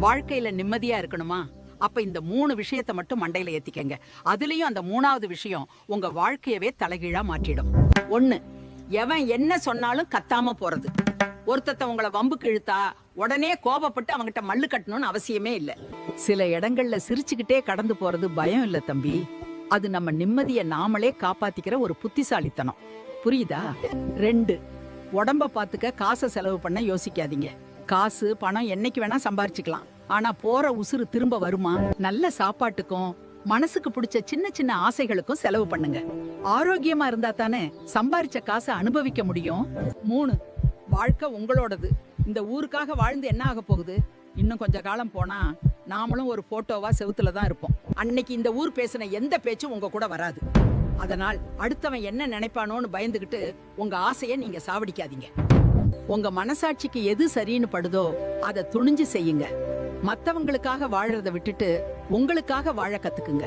வாழ்க்கையில நிம்மதியா இருக்கணுமா? அப்ப இந்த மூணு விஷயத்தை மட்டும் மண்டையில ஏத்திக்கங்க. அதுலயும் அந்த மூணாவது விஷயம் உங்க வாழ்க்கையவே தலைகீழா மாற்றிடும். ஒண்ணு எவன் என்ன சொன்னாலும் கத்தாம போறது. ஒருத்தத்த உங்களை வம்புக்கு இழுத்தா உடனே கோபப்பட்டு அவங்கிட்ட மல்லு கட்டணும்னு அவசியமே இல்ல. சில இடங்கள்ல சிரிச்சுக்கிட்டே கடந்து போறது பயம் இல்ல தம்பி. அது நம்ம நிம்மதியை நாமளே காப்பாத்திக்கிற ஒரு புத்திசாலித்தனம். புரியுதா? ரெண்டு உடம்ப பாத்துக்க காசை செலவு பண்ண யோசிக்காதீங்க. காசு பணம் என்னைக்கு வேணா சம்பாரிச்சுக்கலாம். ஆனா போற உசுறு திரும்ப வருமா? நல்ல சாப்பாட்டுக்கும் மனசுக்கு பிடிச்ச சின்ன சின்ன ஆசைகளுக்கும் செலவு பண்ணுங்க. ஆரோக்கியமா இருந்தா தானே சம்பாரிச்ச காசை அனுபவிக்க முடியும். மூணு வாழ்க்கை உங்களோடது. இந்த ஊருக்காக வாழ்ந்து என்ன ஆக போகுது? இன்னும் கொஞ்ச காலம் போனா நாமளும் ஒரு போட்டோவா செவுத்துல தான் இருப்போம். அன்னைக்கு இந்த ஊர் பேசின எந்த பேச்சும் உங்க கூட வராது. அதனால் அடுத்தவன் என்ன நினைப்பானோன்னு பயந்துகிட்டு உங்க ஆசையை நீங்க சாவடிக்காதீங்க. உங்க மனசாட்சிக்கு எது சரின்னு படுதோ அதை துணிஞ்சு செய்யுங்க. மத்தவங்களுக்காக வாழறத விட்டுட்டு உங்களுக்காக வாழ கத்துக்குங்க.